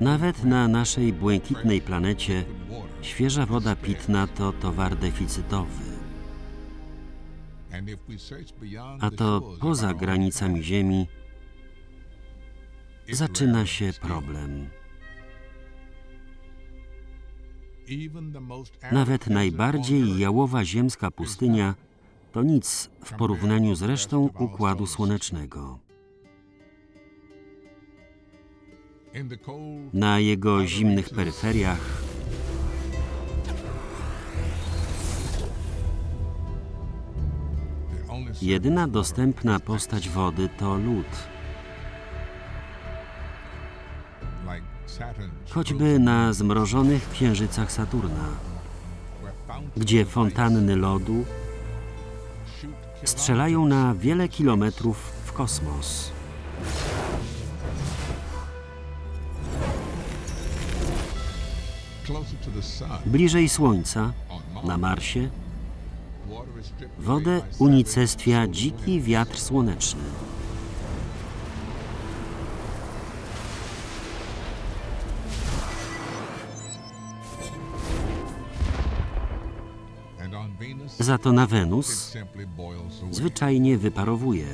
Nawet na naszej błękitnej planecie świeża woda pitna to towar deficytowy. A to poza granicami Ziemi zaczyna się problem. Nawet najbardziej jałowa ziemska pustynia to nic w porównaniu z resztą Układu Słonecznego. Na jego zimnych peryferiach jedyna dostępna postać wody to lód. Choćby na zmrożonych księżycach Saturna, gdzie fontanny lodu strzelają na wiele kilometrów w kosmos. Bliżej Słońca, na Marsie, wodę unicestwia dziki wiatr słoneczny. Za to na Wenus zwyczajnie wyparowuje.